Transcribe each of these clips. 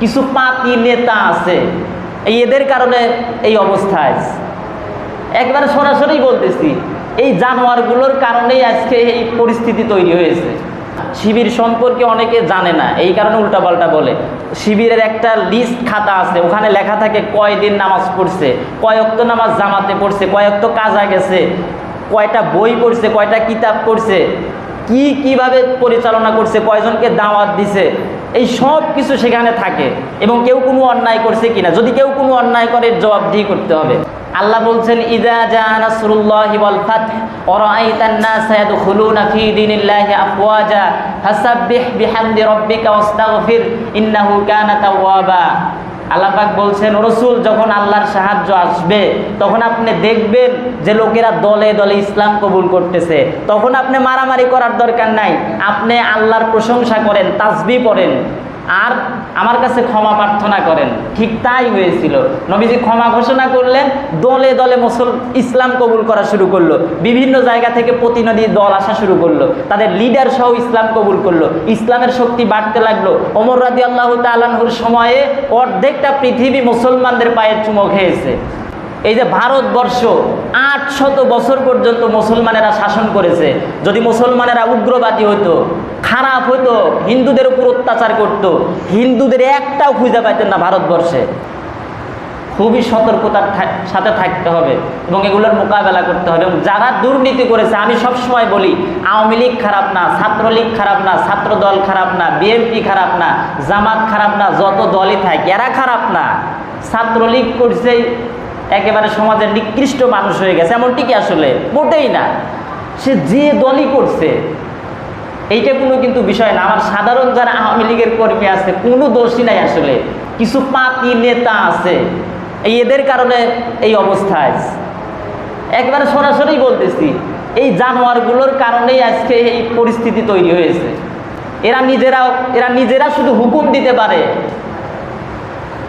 কিছু পাতি নেতা আছে। এই এদের কারণে এই অবস্থায় একবারে সরাসরি বলতেছি, এই জানোয়ারগুলোর কারণেই আজকে এই পরিস্থিতি তৈরি হয়েছে। শিবির সম্পর্কে অনেকে জানে না, এই কারণে উল্টাপাল্টা বলে। শিবিরের একটা লিস্ট খাতা আছে, ওখানে লেখা থাকে কয়দিন নামাজ পড়ছে, কয়ক্ত নামাজ জামাতে পড়ছে, কয়ক্ত কাজা গেছে, কয়টা বই পড়ছে, কয়টা কিতাব পড়ছে, কি কীভাবে পরিচালনা করছে, কয়জনকে দাওয়াত দিছে এই সব কিছু সেখানে থাকে এবং কেউ কোনো অন্যায় করছে কিনা। যদি কেউ কোনো অন্যায় করে জবাবদিহি করতে হবে। আল্লাহ বলছেন, ইদা জা নাসরুল্লাহি ওয়াল ফাতহ ওয়া রাআইতান নাসা ইয়াদখুলুনা ফি দীনিল্লাহি আফওয়াজা, ফাসাব্বিহ বিহামদি রাব্বিকা ওয়াস্তাগফির, ইন্নাহু কানা তাওয়াবা। আল্লাহ পাক বলছেন, রসুল, যখন আল্লাহর সাহায্য আসবে, তখন আপনি দেখবেন যে লোকেরা দলে দলে ইসলাম কবুল করতেছে। তখন আপনি মারামারি করার দরকার নাই। আপনি আল্লাহর প্রশংসা করেন, তাজবি পড়েন। আর আমার কাছে ক্ষমা প্রার্থনা করেন। ঠিক তাই হয়েছিল। নবীজি ক্ষমা ঘোষণা করলেন, দলে দলে মুসল ইসলাম কবুল করা শুরু করল। বিভিন্ন জায়গা থেকে প্রতিনিধি দল আসা শুরু করল। তাদের লিডার সহ ইসলাম কবুল করল। ইসলামের শক্তি বাড়তে লাগল। ওমর রাজি আল্লাহ তালাহুর সময়ে অর্ধেকটা পৃথিবী মুসলমানদের পায়ে চুমো খেয়েছে। এই যে ভারতবর্ষ আট শত বছর পর্যন্ত মুসলমানেরা শাসন করেছে। যদি মুসলমানেরা উগ্রবাদী হতো খারাপ হতো হিন্দুদের উপর অত্যাচার করত, হিন্দুদের একটাও খুঁজে পাইতেন না ভারতবর্ষে। খুবই সতর্কতার সাথে থাকতে হবে এবং এগুলোর মোকাবেলা করতে হবে। এবং যারা দুর্নীতি করেছে, আমি সবসময় বলি, আওয়ামী লীগ খারাপ না, ছাত্রলীগ খারাপ না ছাত্র দল খারাপ না, বিএনপি খারাপ না, জামাত খারাপ না, যত দলই থাকে, এরা খারাপ না। ছাত্রলীগ করছেই একেবারে সমাজের নিকৃষ্ট মানুষ হয়ে গেছে, এমনটি কি আসলে? মোটেই না। সে যে দলই করছে, এইটা কোনো কিন্তু বিষয় না। আমার সাধারণ যারা আওয়ামী লীগের কর্মী আছে, কোনো দোষই নাই আসলে। কিছু পাতি নেতা আছে। এই এদের কারণে এই অবস্থায় একবারে সরাসরি বলতেছি, এই জানোয়ারগুলোর কারণেই আজকে এই পরিস্থিতি তৈরি হয়েছে। এরা নিজেরাও, এরা নিজেরা শুধু হুকুম দিতে পারে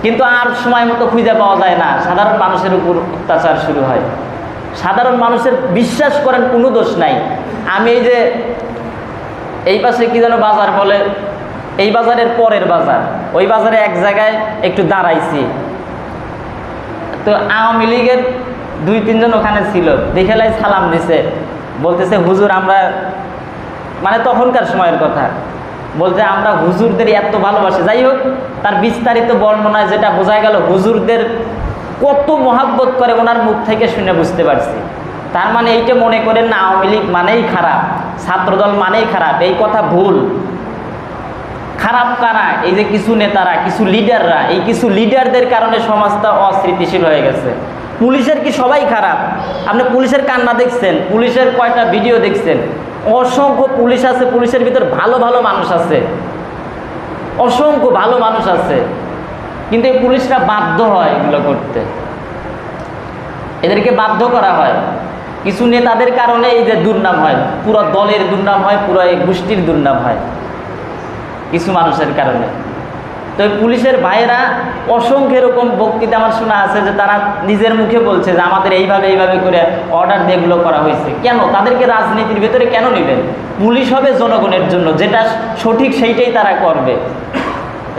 কিন্তু আর সময় মতো খুঁজে পাওয়া যায় না। সাধারণ মানুষের উপর অত্যাচার শুরু হয়। সাধারণ মানুষের বিশ্বাস করেন কোনো দোষ নাই। আমি এই যে এই পাশে কি যেন বাজার বলে, এই বাজারের পরের বাজার। ওই বাজারে এক জায়গায় একটু দাঁড়াইছি। তো আওয়ামী লীগের দুই, তিনজন ওখানে ছিল। দেখেলাই সালাম দিছে বলতেছে, হুজুর, আমরা মানে তখনকার সময়ের কথা। বলতে আমরা হুজুরদের এত ভালোবাসি। যাই হোক, তার বিস্তারিত বর্ণনায় যেটা বোঝা গেল, হুজুরদের কত মহাব্বত করে ওনার মুখ থেকে শুনে বুঝতে পারছি। তার মানে এইটা মনে করেন না, আওয়ামী লীগ মানেই খারাপ, ছাত্রদল মানেই খারাপ, এই কথা ভুল। খারাপ কারা? এই যে কিছু নেতারা, কিছু লিডাররা, এই কিছু লিডারদের কারণে সমাজটা অস্থিতিশীল হয়ে গেছে। পুলিশের কি সবাই খারাপ? আপনি পুলিশের কান্না দেখছেন, পুলিশের কয়টা ভিডিও দেখছেন? অসংখ্য পুলিশ আছে, পুলিশের ভিতর ভালো ভালো মানুষ আছে। অসংখ্য ভালো মানুষ আছে। কিন্তু এই পুলিশরা বাধ্য হয় এগুলো করতে। এদেরকে বাধ্য করা হয়। কিছু নেতাদের কারণে এই যে দুর্নাম হয়, পুরো দলের দুর্নাম হয়, পুরো এই গোষ্ঠীর দুর্নাম হয়। কিছু মানুষের কারণে। তো পুলিশের ভাইয়েরা অসংখ্য এরকম বক্তৃতা আমার শোনা আছে যে তারা নিজের মুখে বলছে যে আমাদের এইভাবে এইভাবে করে অর্ডার দিয়ে করা হয়েছে। কেন? তাদেরকে রাজনীতির ভেতরে কেন নেবেন? পুলিশ হবে জনগণের জন্য, যেটা সঠিক সেইটাই তারা করবে।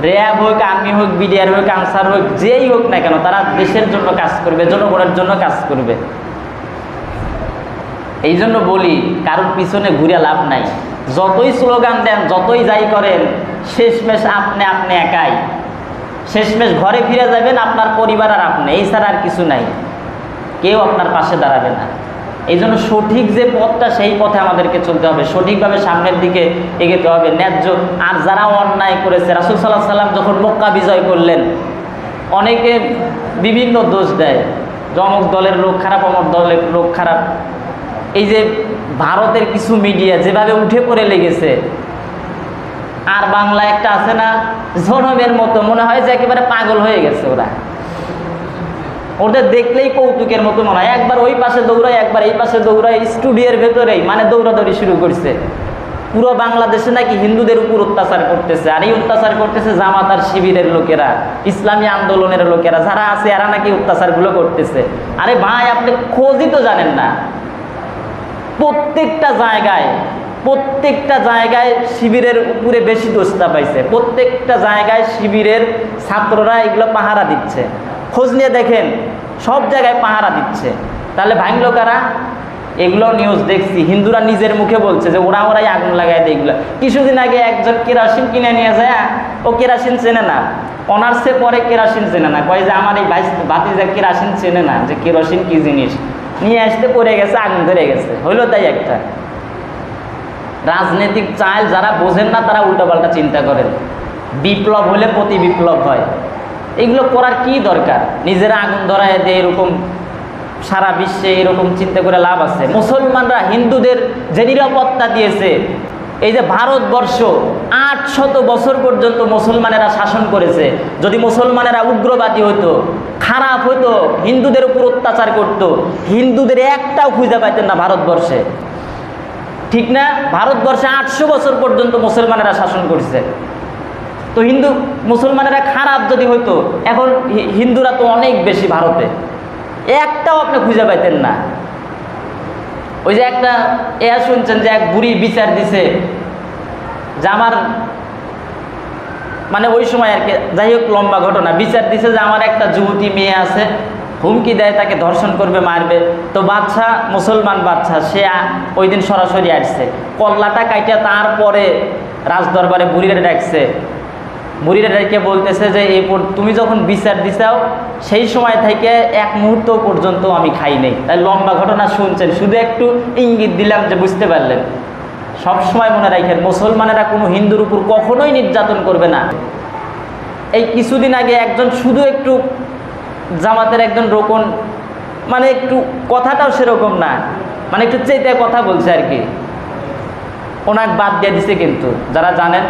র্যাব হোক, আর্মি হোক, বিডিআর হোক, আনসার হোক, যেই হোক না কেন, তারা দেশের জন্য কাজ করবে, জনগণের জন্য কাজ করবে। এই জন্য বলি, কারোর পিছনে ঘুরে লাভ নাই। যতই স্লোগান দেন, যতই যাই করেন শেষমেশ আপনি আপনি একাই। শেষমেশ ঘরে ফিরে যাবেন, আপনার পরিবার আর আপনি, এই ছাড়া আর কিছু নাই। কেউ আপনার পাশে দাঁড়াবে না। এই জন্য সঠিক যে পথটা, সেই পথে আমাদেরকে চলতে হবে। সঠিকভাবে সামনের দিকে এগোতে হবে। ন্যায্য, আর যারা অন্যায় করেছে, রাসুল সাল্লাহ সাল্লাম যখন মক্কা বিজয় করলেন, অনেকে বিভিন্ন দোষ দেয়। যে অমুক দলের লোক খারাপ অমুক দলের লোক খারাপ। এই যে ভারতের কিছু মিডিয়া যেভাবে উঠে পড়ে লেগেছে আর বাংলা একটা আছে না, জনমের মতো, মনে হয় যে একেবারে পাগল হয়ে গেছে ওরা। ওদের দেখলেই কৌতুকের মতো মনে হয়। একবার ওই পাশে দৌড়ায়, একবার এই পাশে দৌড়ায়, স্টুডিওর ভেতরেই মানে দৌড়াদৌড়ি শুরু করছে। পুরো বাংলাদেশে নাকি হিন্দুদের উপর অত্যাচার করতেছে, আর এই অত্যাচার করতেছে জামাত আর শিবিরের লোকেরা, ইসলামী আন্দোলনের লোকেরা, যারা আছে এরা নাকি অত্যাচারগুলো করতেছে। আরে ভাই, আপনি খোঁজই তো জানেন না। প্রত্যেকটা জায়গায় প্রত্যেকটা জায়গায় শিবিরের উপরে বেশি দোষটা পাইছে। প্রত্যেকটা জায়গায় শিবিরের ছাত্ররা এগুলো পাহারা দিচ্ছে। খোঁজ নিয়ে দেখেন, সব জায়গায় পাহারা দিচ্ছে। তাহলে ভাঙলো কারা? এগুলো নিউজ দেখছি। হিন্দুরা নিজের মুখে বলছে যে ওরা ওরাই আগুন লাগাই দেয় এগুলো। কিছুদিন আগে একজন কেরাসিন কিনে নিয়ে যায়, ও কেরাসিন চেনে না। অনার্সে পরে কেরাসিন চেনে না। কয় যে আমার এই ভাই বাতি যে কেরাসিন চেনে না যে কেরোসিন কি জিনিস? নিয়ে আসতে পড়ে গেছে, আগুন ধরে গেছে। হইল তাই একটা। রাজনৈতিক চাল যারা বোঝেন না, তারা উল্টোপাল্টা চিন্তা করেন। বিপ্লব হলে প্রতি বিপ্লব হয়। এগুলো করার কি দরকার? নিজেরা আগুন ধরায় দিয়ে এরকম সারা বিশ্বে এরকম চিন্তা করে লাভ আছে। মুসলমানরা হিন্দুদের যে নিরাপত্তা দিয়েছে, এই যে ভারতবর্ষ আট শত বছর পর্যন্ত মুসলমানেরা শাসন করেছে। যদি মুসলমানেরা উগ্রবাদী হতো খারাপ হতো হিন্দুদের উপর অত্যাচার করতো, হিন্দুদের একটাও খুঁজে পাইতেন না ভারতবর্ষে। ঠিক না? ভারতবর্ষে আটশো বছর পর্যন্ত মুসলমানেরা শাসন করছে। তো হিন্দু, মুসলমানেরা খারাপ যদি হইতো, এখন হিন্দুরা তো অনেক বেশি ভারতে। একটাও আপনি খুঁজে পাইতেন না। ওই যে একটা এ শুনছেন যে এক বুড়ি বিচার দিছে। যে আমার মানে ওই সময় আর কি, যাই হোক লম্বা ঘটনা। বিচার দিছে যে আমার একটা যুবতী মেয়ে আছে। হুমকি দেয়, তাকে ধর্ষণ করবে, মারবে। তো বাচ্চা মুসলমান বাচ্চা সে ওই দিন সরাসরি আসছে। কল্লাটা কাইটা তারপরে রাজদরবারে বুড়িরে ডাকছে। বুড়িরে ডেকে বলতেছে যে, এই তুমি যখন বিচার দিছাও, সেই সময় থেকে এক মুহূর্ত পর্যন্ত আমি খাই নাই। তাই লম্বা ঘটনা শুনছেন। শুধু একটু ইঙ্গিত দিলাম যে, বুঝতে পারলেন। সব সময় মনে রাখেন, মুসলমানেরা কোনো হিন্দুর উপর কখনোই নির্যাতন করবে না। এই কিছুদিন আগে একজন শুধু একটু জামাতের একজন রোকন মানে একটু কথাটাও সেরকম না মানে একটু চেতে কথা বলছে আর কি। ওনাকে বাদ দিয়ে দিছে কিন্তু, যারা জানেন।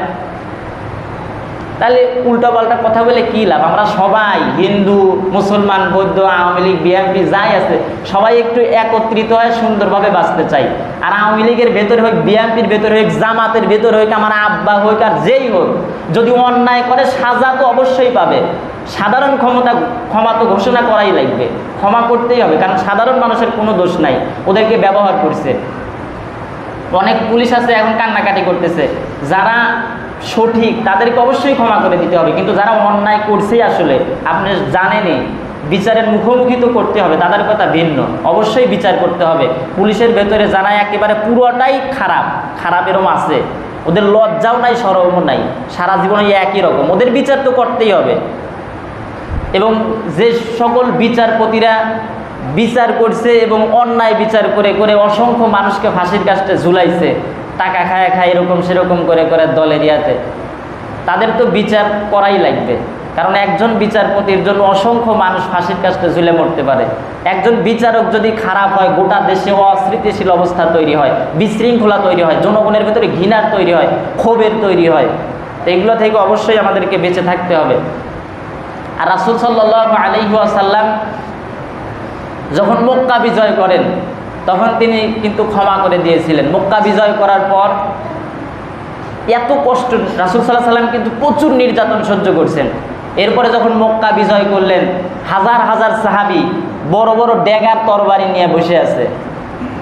তাহলে উল্টাপাল্টা কথা বলে কী লাভ? আমরা সবাই হিন্দু, মুসলমান, বৌদ্ধ, আওয়ামী লীগ, বিএনপি যাই আছে, সবাই একটু একত্রিত হয়ে সুন্দরভাবে বাঁচতে চাই। আর আওয়ামী লীগের ভেতরে হোক, বিএনপির ভেতরে হোক, জামাতের ভেতরে হোক, আমার আব্বা হোক আর যেই হোক, যদি অন্যায় করে সাজা তো অবশ্যই পাবে। সাধারণ ক্ষমতা, ক্ষমা তো ঘোষণা করাই লাগবে। ক্ষমা করতেই হবে, কারণ সাধারণ মানুষের কোনো দোষ নাই, ওদেরকে ব্যবহার করছে। অনেক পুলিশ আছে, এখন কান্নাকাটি করতেছে। যারা সঠিক, তাদেরকে অবশ্যই ক্ষমা করে দিতে হবে। কিন্তু যারা অন্যায় করছে আসলে, আপনি জানেনই, বিচারের মুখোমুখি তো করতে হবে, তাদের কথা ভিন্ন। অবশ্যই বিচার করতে হবে। পুলিশের ভেতরে যারা একেবারে পুরোটাই খারাপ খারাপ এরম আছে ওদের লজ্জাও নাই, সরমও নাই, সারা জীবনে একই রকম। ওদের বিচার তো করতেই হবে। এবং যে সকল বিচারপতিরা বিচার করছে এবং অন্যায় বিচার করে করে অসংখ্য মানুষকে ফাঁসির কাজটা ঝুলাইছে টাকা খায় খায় এরকম সেরকম করে করে দলের ইয়াতে। তাদের তো বিচার করাই লাগবে। কারণ একজন বিচারপতির জন্য অসংখ্য মানুষ ফাঁসির কাজটা ঝুলে মরতে পারে। একজন বিচারক যদি খারাপ হয়, গোটা দেশে অস্থিতিশীল অবস্থা তৈরি হয়, বিশৃঙ্খলা তৈরি হয়, জনগণের ভেতরে ঘৃণার তৈরি হয়, ক্ষোভের তৈরি হয়, তো এগুলো থেকে অবশ্যই আমাদেরকে বেঁচে থাকতে হবে। আর রাসুল সাল্লাহ আলহিহাসাল্লাম যখন মক্কা বিজয় করেন তখন তিনি কিন্তু ক্ষমা করে দিয়েছিলেন। মক্কা বিজয় করার পর এত কষ্ট, রাসুল সাল্লাহ সাল্লাম কিন্তু প্রচুর নির্যাতন সহ্য করছেন। এরপরে যখন মক্কা বিজয় করলেন, হাজার হাজার সাহাবি বড় বড় ড্যাগার তরবারি নিয়ে বসে আছে।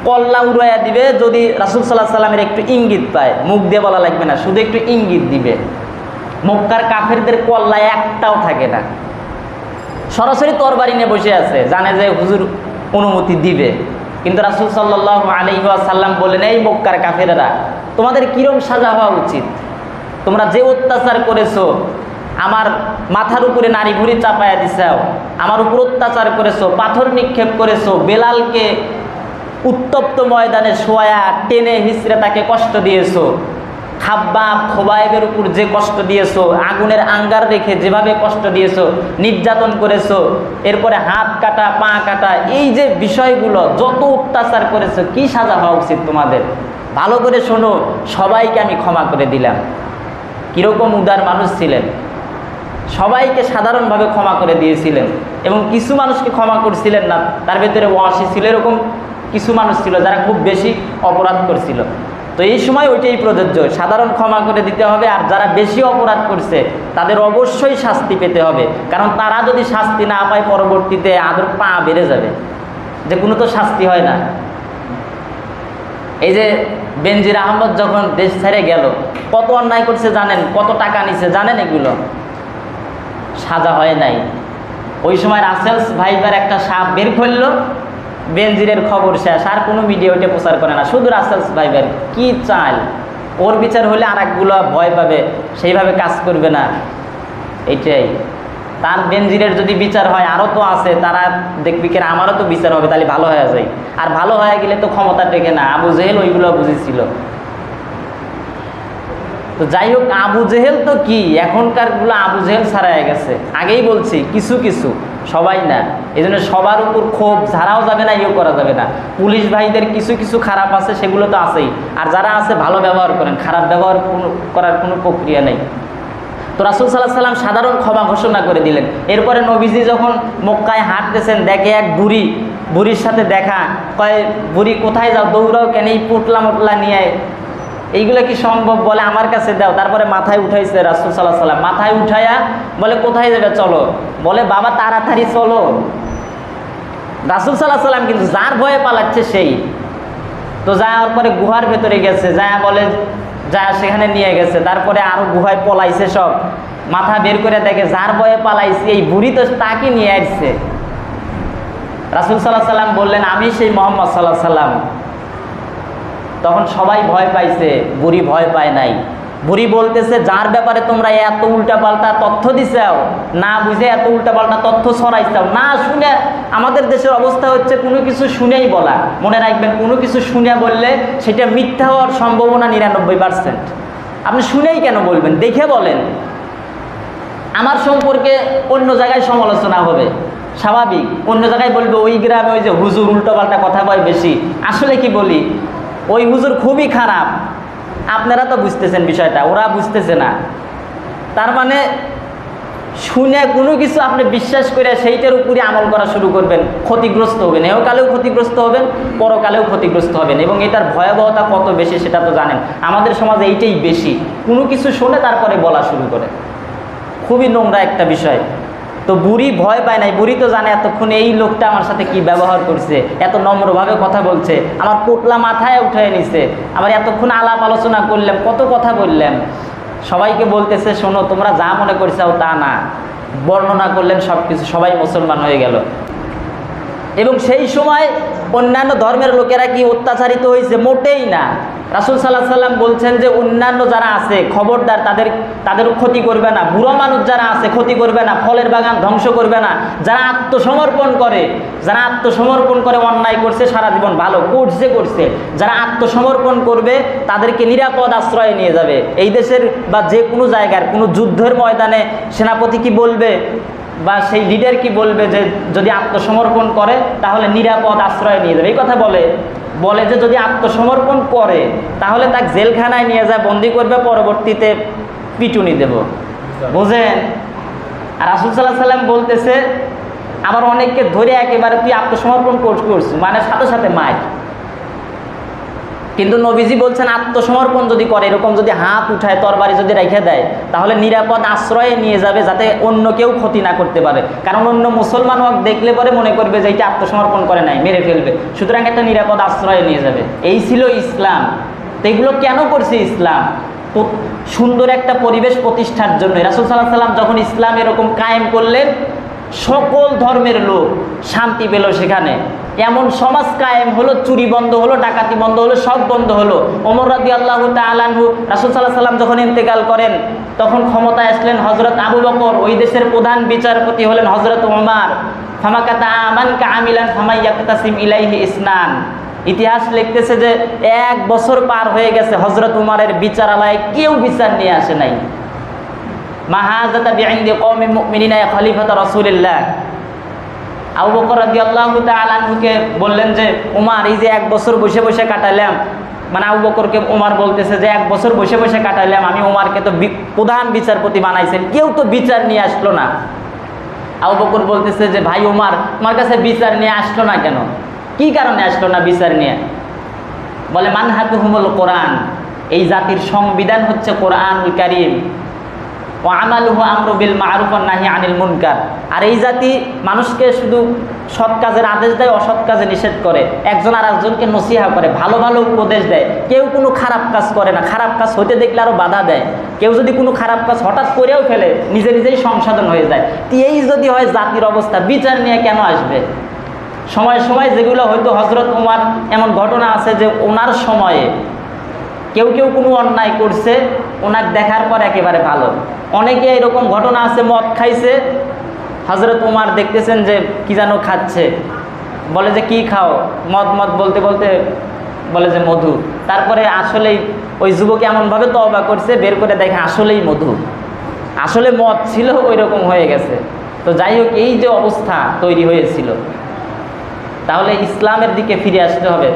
কল্লা উড়াইয়া দিবে যদি রাসুল সাল্লাহ সাল্লামের একটু ইঙ্গিত পায়। মুখ দিয়ে বলা লাগবে না, শুধু একটু ইঙ্গিত দিবে। মক্কার কাফেরদের কল্লা একটাও থাকে না। সরাসরি তরবারি নিয়ে বসে আছে, জানে যে হুজুর অনুমতি দিবে। কিন্তু রাসুল সাল্লাহ আলহিহাসাল্লাম বলেন এই মক্কার কাফেরেরা, তোমাদের কিরম সাজা হওয়া উচিত? তোমরা যে অত্যাচার করেছ, আমার মাথার উপরে নারী ঘুরি চাপায়া দিছাও, আমার উপর অত্যাচার করেছ, পাথর নিক্ষেপ করেছ, বেলালকে উত্তপ্ত ময়দানে শোয়া, টেনে হিসড়ে তাকে কষ্ট দিয়েছ খাব্বা খোবাইবের উপর যে কষ্ট দিয়েছ, আগুনের আঙ্গার রেখে যেভাবে কষ্ট দিয়েছ, নির্যাতন করেছ, এরপরে হাত কাটা, পা কাটা, এই যে বিষয়গুলো, যত অত্যাচার করেছ, কি সাজা হওয়া উচিত তোমাদের? ভালো করে শোনো, সবাইকে আমি ক্ষমা করে দিলাম। কীরকম উদার মানুষ ছিলেন? সবাইকে সাধারণভাবে ক্ষমা করে দিয়েছিলেন। এবং কিছু মানুষকে ক্ষমা করছিলেন না, তার ভেতরে ওয়াসি ছিল, এরকম কিছু মানুষ ছিল যারা খুব বেশি অপরাধ করছিল। তো এই সময় ওইটাই প্রযোজ্য। সাধারণ ক্ষমা করে দিতে হবে, আর যারা বেশি অপরাধ করছে, তাদের অবশ্যই শাস্তি পেতে হবে। কারণ তারা যদি শাস্তি না পায়, পরবর্তীতে আদর পা বেড়ে যাবে। যে কোনো তো শাস্তি হয় না। এই যে বেনজির আহমদ যখন দেশ ছেড়ে গেল, কত অন্যায় করছে জানেন? কত টাকা নিছে, জানেন এগুলো? সাজা হয় নাই। ওই সময় রাসেলস ভাইবার একটা সাপ বের করল বেনজিরের খবর শেষ, আর কোনো মিডিয়া ওইটা প্রচার করে না। শুধু রাসেলস ভাইবার কি চাল? ওর বিচার হলে আর একগুলো ভয় পাবে, সেইভাবে কাজ করবে না। এইটাই। তার বেনজিরের যদি বিচার হয় আরও তো আছে, তারা দেখবি কেন আমারও তো বিচার হবে, তাহলে ভালো হয়ে যায়। আর ভালো হয়ে গেলে তো ক্ষমতা টেকে না। আবু জেহেল ওইগুলো বুঝেছিল। তো যাই হোক, আবু জেহেল তো কি? এখনকারগুলো আবু জেহেল ছাড়া গেছে। আগেই বলছি, কিছু কিছু। সবাই না এই জন্য সবার উপর ক্ষোভ ঝাড়াও যাবে না ইয়েও করা যাবে না। পুলিশ ভাইদের কিছু কিছু খারাপ আছে, সেগুলো তো আছেই। আর যারা আছে, ভালো ব্যবহার করেন। খারাপ ব্যবহার করার কোনো প্রক্রিয়া নেই। তো রাসুল সাল্লাহ সাল্লাম সাধারণ ক্ষমা ঘোষণা করে দিলেন। এরপরে নবীজি যখন মক্কায় হাঁটতেছেন, দেখে এক বুড়ি, বুড়ির সাথে দেখা, কয়, বুড়ি, কোথায় যাও? দৌড়াও কেন? এই পুটলা মোটলা নিয়ে এইগুলো কি সম্ভব বলে আমার কাছে দাও? তারপরে মাথায় উঠাইছে রাসুল সাল্লাহ সাল্লাম মাথায় উঠাইয়া বলে, কোথায় যাবে চলো? বলে, বাবা, তাড়াতাড়ি চলো। রাসুল সাল্লাহ সাল্লাম কিন্তু যার ভয়ে পালাচ্ছে সেই। তো যাওয়ার পরে গুহার ভেতরে গেছে যা বলে যা সেখানে নিয়ে গেছে। তারপরে আরও গুহায় পলাইছে সব। মাথা বের করে দেখে, যার ভয়ে পালাইছে, এই বুড়ি তো তাকে নিয়ে আসছে। রাসুল সাল্লাহ সাল্লাম বললেন, আমি সেই মোহাম্মদ সাল্লাহ সাল্লাম তখন সবাই ভয় পাইছে, বুড়ি ভয় পায় নাই। বুড়ি বলতেছে, যার ব্যাপারে তোমরা এত উল্টাপাল্টা তথ্য দিছাও, না বুঝে এত উল্টাপাল্টা তথ্য ছড়াইছাও, না শুনে আমাদের দেশের অবস্থা হচ্ছে কোনো কিছু শুনেই বলা। মনে রাখবেন, কোনো কিছু শুনে বললে সেটা মিথ্যা হওয়ার সম্ভাবনা নিরানব্বই পার্সেন্ট। আপনি শুনেই কেন বলবেন? দেখে বলেন। আমার সম্পর্কে অন্য জায়গায় সমালোচনা হবে। স্বাভাবিক। অন্য জায়গায় বলবে, ওই গ্রামে ওই যে হুজুর উল্টোপাল্টা কথা বয় বেশি। আসলে কি বলি? ওই হুজুর খুবই খারাপ। আপনারা তো বুঝতেছেন বিষয়টা, ওরা বুঝতেছে না। তার মানে শুনে কোনো কিছু আপনি বিশ্বাস করে সেইটার উপরে আমল করা শুরু করবেন, ক্ষতিগ্রস্ত হবেন। এহকালেও ক্ষতিগ্রস্ত হবেন, পরকালেও ক্ষতিগ্রস্ত হবেন এবং এটার ভয়াবহতা কত বেশি সেটা তো জানেন। আমাদের সমাজে এইটাই বেশি। কোনো কিছু শুনে তারপরে বলা শুরু করে। খুবই নোংরা একটা বিষয়। তো বুড়ি ভয় পায় নাই, বুড়ি তো জানে এতক্ষণ এই লোকটা আমার সাথে কি ব্যবহার করছে, এত নম্রভাবে কথা বলছে, আমার পোটলা মাথায় উঠে নিছে, আবার এতক্ষণ আলাপ আলোচনা করলাম কত কথা বললাম সবাইকে বলতেছে, শোনো, তোমরা যা মনে করছাও তা না, বর্ণনা করলেন সব কিছু সবাই মুসলমান হয়ে গেল। এবং সেই সময় অন্যান্য ধর্মের লোকেরা কি অত্যাচারিত হয়েছে? মোটেই না। রাসুল সাল্লাহ সাল্লাম বলছেন যে, অন্যান্য যারা আছে, খবরদার তাদের তাদের ক্ষতি করবে না। বুড়ো মানুষ যারা আছে, ক্ষতি করবে না। ফলের বাগান ধ্বংস করবে না। যারা আত্মসমর্পণ করে, যারা আত্মসমর্পণ করে অন্যায় করছে, সারা জীবন ভালো করছে করছে। যারা আত্মসমর্পণ করবে, তাদেরকে নিরাপদ আশ্রয়ে নিয়ে যাবে। এই দেশের বা যে কোনো জায়গার, কোনো যুদ্ধের ময়দানে সেনাপতি কি বলবে? বা সেই লিডার কি বলবে যে যদি আত্মসমর্পণ করে, তাহলে নিরাপদ আশ্রয় নিয়ে যাবে। এই কথা বলে বলে যে যদি আত্মসমর্পণ করে, তাহলে তাকে জেলখানায় নিয়ে যায় বন্দি করবে, পরবর্তীতে পিটুনি দেব। বুঝেন? আর রাসুল সাল্লাহ সাল্লাম বলতেছে, আবার অনেককে ধরে একেবারে তুই আত্মসমর্পণ করছিস। মানে সাথে সাথে মায় কিন্তু নবীজি বলছেন, আত্মসমর্পণ যদি করে, এরকম যদি হাত উঠায়, তরবারি যদি রেখে দেয়, তাহলে নিরাপদ আশ্রয়ে নিয়ে যাবে যাতে অন্য কেউ ক্ষতি না করতে পারে। কারণ অন্য মুসলমান হক দেখলে পরে মনে করবে যে এটা আত্মসমর্পণ করে নাই, মেরে ফেলবে। সুতরাং একটা নিরাপদ আশ্রয়ে নিয়ে যাবে। এই ছিল ইসলাম। তো এগুলো কেন করছে ইসলাম? সুন্দর একটা পরিবেশ প্রতিষ্ঠার জন্য। রাসুল সাল্লাহ সাল্লাম যখন ইসলাম এরকম কায়েম করলেন, সকল ধর্মের লোক শান্তি পেল সেখানে। এমন সমাজ কায়েম হলো, চুরি বন্ধ হলো, ডাকাতি বন্ধ হলো, সব বন্ধ হলো। অমর রাদি আল্লাহ তালানহু রাসুল সাল্লাম যখন ইন্তেকাল করেন, তখন ক্ষমতায় আসলেন হজরত আবু বকর। ওই দেশের প্রধান বিচারপতি হলেন হজরত ওমার। ফামাকাতা আমান কা আমিলান ফামাইয়াকাসিম ইলাইহি ইসনান। ইতিহাস লিখতেছে যে এক বছর পার হয়ে গেছে হজরত উমারের বিচারালয়ে কেউ বিচার নিয়ে আসে নাই। মাহাজাতা বিআইন্দি কওমি মুমিনিনা খলিফাতা রাসূলিল্লাহ। আবু বকর রাদিয়াল্লাহু তাআলা আনহুকে বললেন যে, উমার, এই যে এক বছর বসে বসে কাটালাম মানে আবু বকরকে উমার বলতেছে যে, এক বছর বসে বসে কাটালাম আমি উমারকে তো প্রধান বিচারপতি বানাইছেন, কেউ তো বিচার নিয়ে আসলো না। আবু বকর বলতেছে যে, ভাই উমার, তোমার কাছে বিচার নিয়ে আসলো না কেন? কি কারণে আসলো না বিচার নিয়ে? বলে, মানহাতুহুমুল কোরআন, এই জাতির সংবিধান হচ্ছে কোরআনুল কারীম। ও আমালুহু আমরু বিল মারুফ ওয়ান নাহি আনিল মুনকার। আর এই জাতি মানুষকে শুধু সৎ কাজের আদেশ দেয়, অসৎ কাজে নিষেধ করে। একজন আর একজনকে নসিহা করে, ভালো ভালো উপদেশ দেয়। কেউ কোনো খারাপ কাজ করে না। খারাপ কাজ হতে দেখলে আরও বাধা দেয়। কেউ যদি কোনো খারাপ কাজ হঠাৎ করেও ফেলে, নিজে নিজেই সংশোধন হয়ে যায়। তো এই যদি হয়, জাতির অবস্থা বিচার নিয়ে কেন আসবে? সময় সময় যেগুলো হয়তো হজরত উমার এমন ঘটনা আছে যে ওনার সময়ে কেউ কেউ কোনো অন্যায় করছে, ওনার দেখার পর একেবারে ভালো। অনেকে এরকম ঘটনা আছে, মদ খাইছে। হজরত উমার দেখতেছেন যে কি যেন খাচ্ছে। বলে যে, কি খাও? মদ মদ বলতে বলতে বলে যে, মধু। তারপরে আসলেই ওই যুবক এমনভাবে তবা করছে, বের করে দেখে আসলেই মধু। আসলে মদ ছিল ওই রকম হয়ে গেছে। তো যাই হোক, এই যে অবস্থা তৈরি হয়েছিল। তাহলে ইসলামের দিকে ফিরে আসতে হবে।